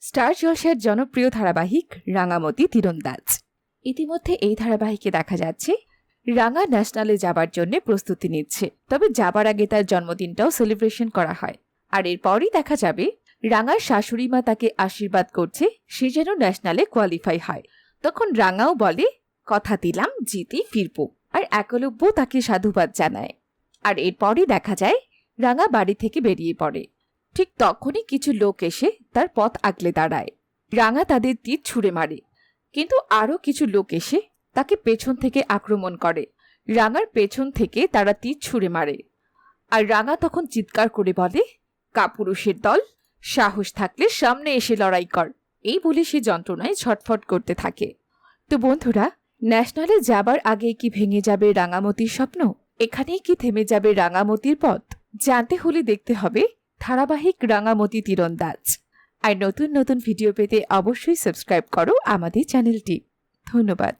Star জলসার জনপ্রিয় ধারাবাহিক রাঙামতি তীরন্দাজ। ইতিমধ্যে এই ধারাবাহিকে দেখা যাচ্ছে, রাঙা ন্যাশনালে যাবার জন্য প্রস্তুতি নিচ্ছে। তবে যাবার আগে তার জন্মদিনটাও সেলিব্রেশন করা হয়। আর এরপরই দেখা যাবে, রাঙার শাশুড়ি মা তাকে আশীর্বাদ করছে, সে যেন ন্যাশনালে কোয়ালিফাই হয়। তখন রাঙাও বলে, কথা দিলাম, জিতে ফিরবো। আর একলব্য তাকে সাধুবাদ জানায়। আর এরপরই দেখা যায়, রাঙা বাড়ি থেকে বেরিয়ে পড়ে। ঠিক তখনই কিছু লোক এসে তার পথ আগলে দাঁড়ায়। রাঙা তাদের তীর ছুঁড়ে মারে। কিন্তু আরও কিছু লোক এসে তাকে পেছন থেকে আক্রমণ করে। রাঙার পেছন থেকে তারা তীর ছুঁড়ে মারে। আর রাঙা তখন চিৎকার করে বলে, কাপুরুষের দল, সাহস থাকলে সামনে এসে লড়াই কর। এই বলে সে যন্ত্রণায় ছটফট করতে থাকে। তো বন্ধুরা, ন্যাশনালে যাবার আগে কি ভেঙে যাবে রাঙামতির স্বপ্ন? এখানেই কি থেমে যাবে রাঙামতির পথ? জানতে হলে দেখতে হবে ধারাবাহিক রাঙামতি তীরন্দাজ। আর নতুন নতুন ভিডিও পেতে অবশ্যই সাবস্ক্রাইব করো আমাদের চ্যানেলটি ধন্যবাদ।